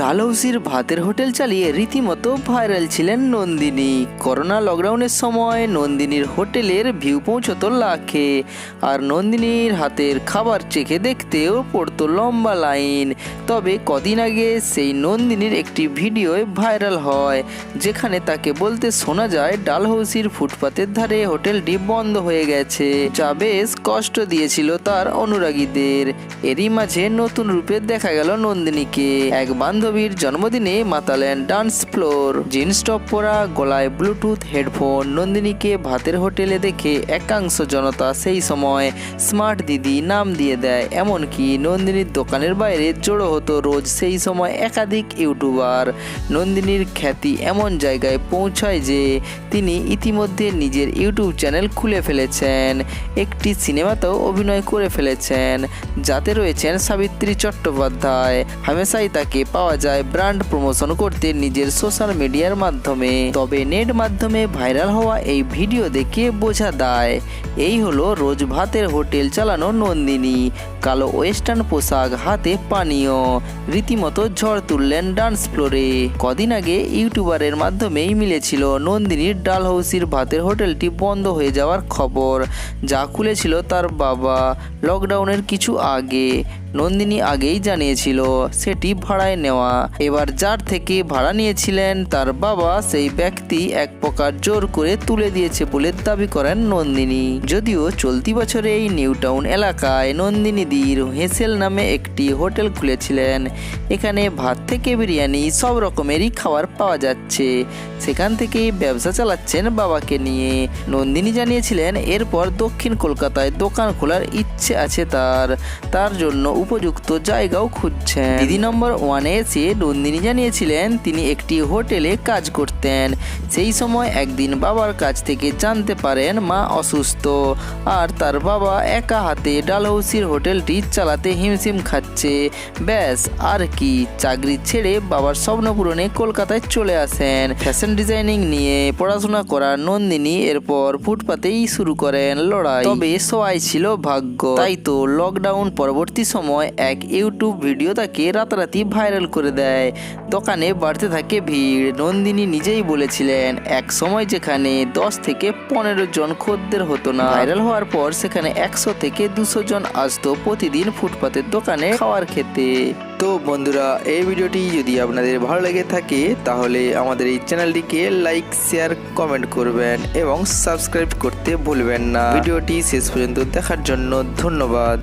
ডালহৌসির ভাতের হোটেল চালিয়ে রীতিমতো ভাইরাল ছিলেন নন্দিনী। করোনা লকডাউনের সময় নন্দিনীর হোটেলের ভিউ পৌঁছতো লাখে। আর নন্দিনীর হাতের খাবার চেখে দেখতেও পড়তো লম্বা লাইন তবে কদিন আগে সেই নন্দিনীর একটি ভিডিও ভাইরাল হয়, যেখানে তাকে বলতে শোনা যায়, ডালহৌসির ফুটপাতের ধারে হোটেলটি বন্ধ হয়ে গেছে, যা বেশ কষ্ট দিয়েছিল তার অনুরাগীদের। এরই মাঝে নতুন রূপে দেখা গেল নন্দিনীকে। এক বান্ধবীর জন্মদিনে মাতালেন ডান্স ফ্লোর। জিন্স টপ পরা গলায় ব্লুটুথ হেডফোন। নন্দিনীকে ভাতের হোটেলে দেখে একাংশ জনতা সেই সময় স্মার্ট দিদি নাম দিয়ে দেয়। এমনকি নন্দিনীর দোকানের বাইরে জড়ো হতো রোজ সেই সময় একাধিক ইউটিউবার। নন্দিনীর খ্যাতি এমন জায়গায় পৌঁছায় যে তিনি ইতিমধ্যে নিজের ইউটিউব চ্যানেল খুলে ফেলেছেন। একটি সিনেমাতেও অভিনয় করে ফেলেছেন। যাতে রয়েছেন সাবিত্রী চট্টোপাধ্যায়। হামেশাই তাকে পাওয়া যায় ব্র্যান্ড প্রমোশন করতে নিজের সোশ্যাল মিডিয়ার মাধ্যমে। তবে নেট মাধ্যমে ভাইরাল হওয়া এই ভিডিও দেখে বোঝা দায় এই হলো রোজ ভাতের হোটেল চালানো নন্দিনী। কালো ওয়েস্টার্ন পোশাক, হাতে পানীয়, রীতিমতো ঝড় তুললেন ডান্স ফ্লোরে কদিন আগে ইউটিউবারের মাধ্যমেই মিলেছিল নন্দিনীর ডালহৌসির ভাতের হোটেলটি বন্ধ হয়ে যাওয়ার খবর, যা খুলেছিল তার বাবা। লকডাউনের কিছু আগে। নন্দিনী আগেই জানিয়েছিল সেটি ভাড়ায় নেওয়া। এবার যার থেকে ভাড়া নিয়েছিলেন, তার বাবা সেই ব্যক্তি এক প্রকার জোর করে তুলে দিয়েছে বলে দাবি করেন নন্দিনী। যদিও চলতি বছরে এই নিউ টাউন এলাকায় নন্দিনীদির হেসেল নামে একটি হোটেল খুলেছিলেন। এখানে ভাত থেকে বিরিয়ানি সব রকমেরই খাবার পাওয়া যাচ্ছে। সেখান থেকে ব্যবসা চালাচ্ছেন বাবাকে নিয়ে। নন্দিনী জানিয়েছিলেন, এরপর দক্ষিণ কলকাতায় দোকান খোলার ইচ্ছে আছে তার। তার জন্য উপযুক্ত জায়গাও খুঁজছেন। দিদি নম্বর ওয়ানে এসে নন্দিনী জানিয়েছিলেন, তিনি একটি হোটেলে কাজ করতেন। সেই সময় একদিন বাবার কাছ থেকে জানতে পারেন মা অসুস্থ। আর তার বাবা একা হাতে ডালহৌসির হোটেলটি চালাতে হিমশিম খাচ্ছে ব্যাস, আর কি, চাকরি ছেড়ে বাবার স্বপ্ন পূরণে কলকাতায় চলে আসেন। ফ্যাশন ডিজাইনিং নিয়ে পড়াশোনা করা নন্দিনী এরপর ফুটপাতেই শুরু করেন লড়াই। তবে সবাই ছিল ভাগ্য। তাই তো লকডাউন পরবর্তী সময় এক ইউটিউব ভিডিও তাকে রাতারাতি ভাইরাল করে দেয়। দোকানে বাড়তে থাকে ভিড়। নন্দিনী নিজেই বলেছিলেন, এক সময় যেখানে দশ থেকে পনেরো জন খদ্দের হতো না। ভাইরাল হওয়ার পর সেখানে একশো থেকে দুশো জন আসতো প্রতিদিন ফুটপাতের দোকানে খাওয়ার খেতে তো বন্ধুরা, এই ভিডিওটি যদি আপনাদের ভালো লেগে থাকে, তাহলে আমাদের এই চ্যানেলটিকে লাইক, শেয়ার, কমেন্ট করবেন এবং সাবস্ক্রাইব করতে ভুলবেন না। ভিডিওটি শেষ পর্যন্ত দেখার জন্য ধন্যবাদ।